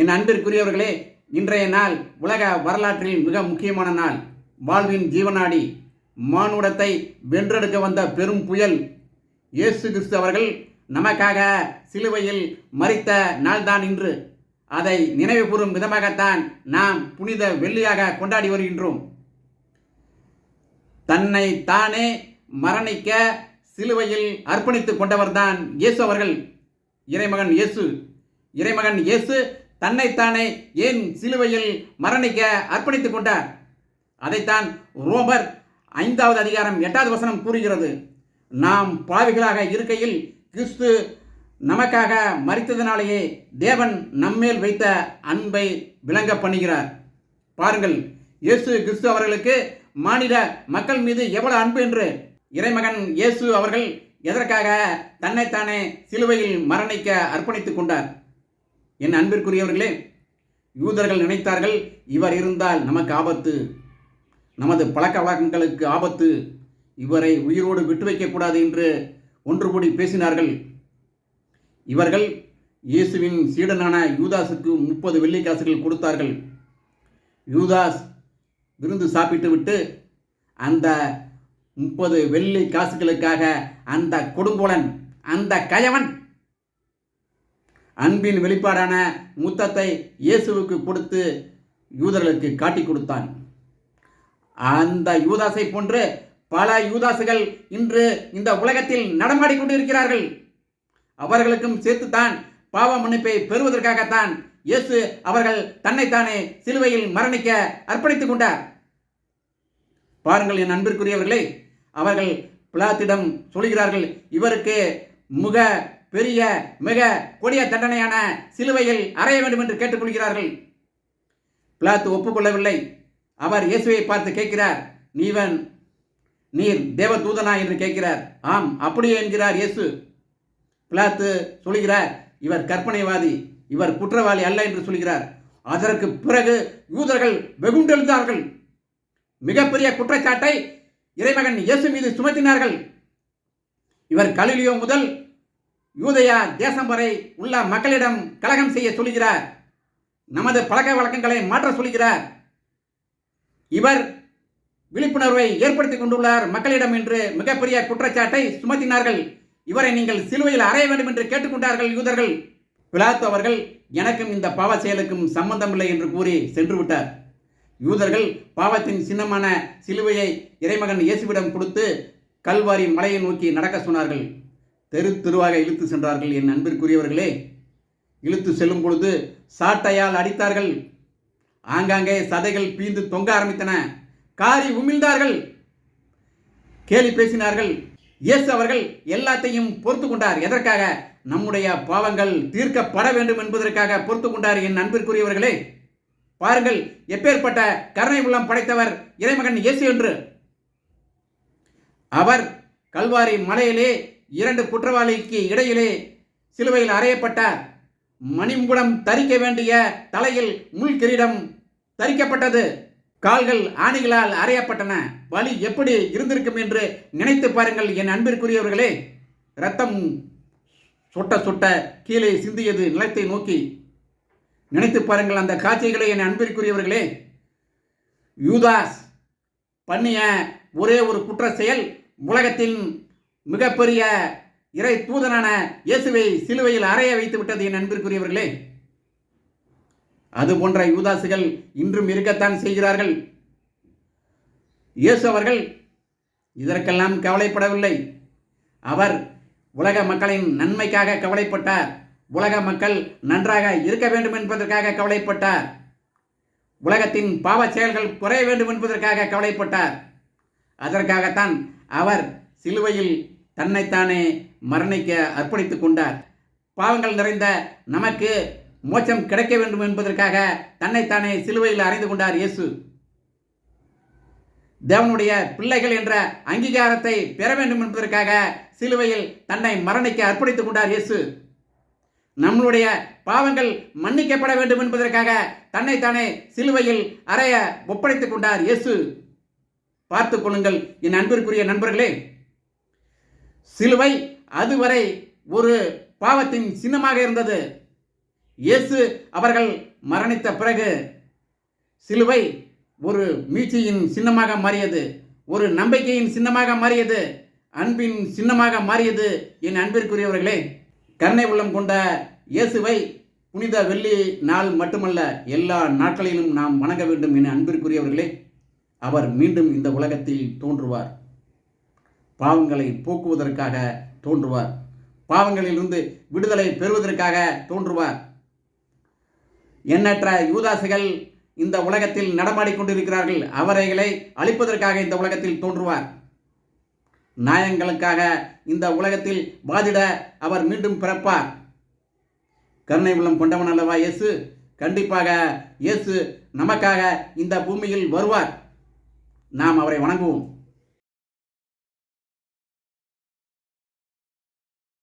என் அன்பிற்குரியவர்களே இன்றைய நாள் உலக வரலாற்றில் மிக முக்கியமான நாள். வாழ்வின் ஜீவனாடி மானுடத்தை வென்றெடுக்க வந்த பெரும் புயல். இயேசு கிறிஸ்து அவர்கள் நமக்காக சிலுவையில் மறித்த நாள்தான் இன்று. அதை நினைவு கூறும் விதமாகத்தான் நாம் புனித வெள்ளியாக கொண்டாடி வருகின்றோம். தன்னை தானே மரணிக்க சிலுவையில் அர்ப்பணித்துக் கொண்டவர்தான் இயேசு அவர்கள். இறைமகன் இயேசு. இறைமகன் இயேசு தன்னைத்தானே ஏன் சிலுவையில் மரணிக்க அர்ப்பணித்துக் கொண்டார்? அதைத்தான் ரோமர் ஐந்தாவது அதிகாரம் எட்டாவது வசனம் கூறுகிறது. நாம் பாவிகளாக இருக்கையில் கிறிஸ்து நமக்காக மறித்ததினாலேயே தேவன் நம்மேல் வைத்த அன்பை விளங்க பண்ணுகிறார். பாருங்கள் இயேசு கிறிஸ்து அவர்களுக்கு மாநில மக்கள் மீது எவ்வளவு அன்பு என்று. இறைமகன் இயேசு அவர்கள் எதற்காக தன்னைத்தானே சிலுவையில் மரணிக்க அர்ப்பணித்துக் கொண்டார்? என் அன்பிற்குரியவர்களே யூதர்கள் நினைத்தார்கள் இவர் இருந்தால் நமக்கு ஆபத்து. நமது பழக்க வழக்கங்களுக்கு ஆபத்து. இவரை உயிரோடு விட்டு வைக்கக்கூடாது என்று ஒன்று கூடி பேசினார்கள். இவர்கள் இயேசுவின் சீடனான யூதாஸுக்கு முப்பது வெள்ளிக்காசுகள் கொடுத்தார்கள். யூதாஸ் விருந்து சாப்பிட்டு விட்டு அந்த முப்பது வெள்ளி காசுகளுக்காக அந்த கொடுங்கோலன் அந்த கயவன் அன்பின் வெளிப்பாடான முத்தத்தை இயேசுவுக்கு கொடுத்து யூதர்களுக்கு காட்டி கொடுத்தான். அந்த யூதாசை போன்று பல யூதாசுகள் இன்று இந்த உலகத்தில் நடமாடி கொண்டிருக்கிறார்கள். அவர்களுக்கும் சேர்த்துத்தான் பாவ மன்னிப்பை பெறுவதற்காகத்தான் இயேசு அவர்கள் தன்னைத்தானே சிலுவையில் மரணிக்க அர்ப்பணித்துக் கொண்டார். பாருங்கள் என் அன்பிற்குரியவர்களே அவர்கள் பிளாத்திடம் சொல்கிறார்கள் இவருக்கு முக பெரிய மிக கொடிய தண்டனையான சிலுவையில் அறைய வேண்டும் என்று கேட்டுக்கொள்கிறார்கள். பிளாத்து ஒப்புக்கொள்ளவில்லை. அவர் இயேசுவை பார்த்து கேட்கிறார் நீவன் நீர் தேவதூதனா? என்று கேட்கிறார். ஆம் அப்படியே என்கிறார் இயேசு. பிளாத்து சொல்கிறார் இவர் கற்பனைவாதி இவர் குற்றவாளி அல்ல என்று சொல்கிறார். அதற்கு பிறகு யூதர்கள் வெகுண்டெழுந்தார்கள். மிகப்பெரிய குற்றச்சாட்டை இறைமகன் இயேசு மீது சுமத்தினார்கள். இவர் கலிலியோ முதல் யூதயா தேசம் வரை உள்ள மக்களிடம் கலகம் செய்ய சொல்கிறார் நமது பழக்க வழக்கங்களை மாற்ற சொல்கிறார் இவர் விழிப்புணர்வை ஏற்படுத்திக் கொண்டுள்ளார் மக்களிடம் என்று மிகப்பெரிய குற்றச்சாட்டை சுமத்தினார்கள். இவரை நீங்கள் சிலுவையில் அறைய வேண்டும் என்று கேட்டுக்கொண்டார்கள் யூதர்கள். பிலாத்து அவர்கள் எனக்கும் இந்த பாவ செயலுக்கும் சம்பந்தமில்லை என்று கூறி சென்று விட்டார் யூதர்கள் பாவத்தின் சின்னமான சிலுவையை இறைமகன் இயேசுவிடம் கொடுத்து கல்வாரி மலையை நோக்கி நடக்க சொன்னார்கள். தெரு தெருவாக இழுத்து சென்றார்கள். என் அன்பிற்குரியவர்களே இழுத்து செல்லும் பொழுது சாட்டையால் அடித்தார்கள். ஆங்காங்கே சதைகள் பீந்து தொங்க ஆரம்பித்தன. காரி உமிழ்ந்தார்கள். கேலி பேசினார்கள். இயேசு அவர்கள் எல்லாத்தையும் பொறுத்து கொண்டார். எதற்காக? நம்முடைய பாவங்கள் தீர்க்கப்பட வேண்டும் என்பதற்காக பொறுத்து கொண்டார் என் அன்பிற்குரியவர்களே பாருங்கள் எப்பேற்பட்ட கருணை உள்ளம் படைத்தவர் இறைமகன் இயேசு என்று. அவர் கல்வாரி மலையிலே இரண்டு குற்றவாளிக்கு இடையிலே சிலுவையில் அறையப்பட்ட மணிமுகுடம் தரிக்க வேண்டிய தலையில் முள் கிரீடம் தரிக்கப்பட்டது. கால்கள் ஆணிகளால் அறையப்பட்டன. வலி எப்படி இருந்திருக்கும் என்று நினைத்து பாருங்கள் என் அன்பிற்குரியவர்களே. ரத்தம் சுட்ட சுட்ட கீழே சிந்தியது நிலத்தை நோக்கி. நினைத்து பாருங்கள் அந்த காட்சிகளை என் அன்பிற்குரியவர்களே. யூதாஸ் பண்ணிய ஒரே ஒரு குற்ற செயல் உலகத்தின் மிகப்பெரிய இறை தூதனான இயேசுவை சிலுவையில் அறைய வைத்து விட்டது என் அன்பிற்குரியவர்களே. அது போன்ற யூதாசுகள் இன்றும் இருக்கத்தான் செய்கிறார்கள். இயேசு அவர்கள் இதற்கெல்லாம் கவலைப்படவில்லை. அவர் உலக மக்களின் நன்மைக்காக கவலைப்பட்டார். உலக மக்கள் நன்றாக இருக்க வேண்டும் என்பதற்காக கவலைப்பட்டார். உலகத்தின் பாவ செயல்கள் குறைய வேண்டும் என்பதற்காக கவலைப்பட்டார். அதற்காகத்தான் அவர் சிலுவையில் தன்னைத்தானே மரணிக்க அர்ப்பணித்துக் கொண்டார். பாவங்கள் நிறைந்த நமக்கு மோட்சம் கிடைக்க வேண்டும் என்பதற்காக தன்னைத்தானே சிலுவையில் அறைந்து கொண்டார் இயேசு. தேவனுடைய பிள்ளைகள் என்ற அங்கீகாரத்தை பெற வேண்டும் என்பதற்காக சிலுவையில் தன்னை மரணிக்க அர்ப்பணித்துக் கொண்டார் இயேசு. நம்மளுடைய பாவங்கள் மன்னிக்கப்பட வேண்டும் என்பதற்காக தன்னைத்தானே சிலுவையில் அறைய ஒப்படைத்துக் கொண்டார் இயேசு. பார்த்துக் கொள்ளுங்கள் என் அன்பிற்குரிய நண்பர்களே. சிலுவை அதுவரை ஒரு பாவத்தின் சின்னமாக இருந்தது. இயேசு அவர்கள் மரணித்த பிறகு சிலுவை ஒரு மீட்சியின் சின்னமாக மாறியது ஒரு நம்பிக்கையின் சின்னமாக மாறியது அன்பின் சின்னமாக மாறியது. என் அன்பிற்குரியவர்களே கருணை உள்ளம் கொண்ட இயேசுவை புனித வெள்ளி நாள் மட்டுமல்ல எல்லா நாட்களிலும் நாம் வணங்க வேண்டும் என அன்பிற்குரியவர்களே அவர் மீண்டும் இந்த உலகத்தில் தோன்றுவார். பாவங்களை போக்குவதற்காக தோன்றுவார். பாவங்களிலிருந்து விடுதலை பெறுவதற்காக தோன்றுவார். எண்ணற்ற யூதாசுகள் இந்த உலகத்தில் நடமாடிக்கொண்டிருக்கிறார்கள் அவரைகளை அழிப்பதற்காக இந்த உலகத்தில் தோன்றுவார். நாயங்களுக்காக இந்த உலகத்தில் வாதிட அவர் மீண்டும் பிறப்பார். கருணை உள்ளம் கொண்டவன் அல்லவா இயேசு? கண்டிப்பாக இயேசு நமக்காக இந்த பூமியில் வருவார். நாம் அவரை வணங்குவோம்.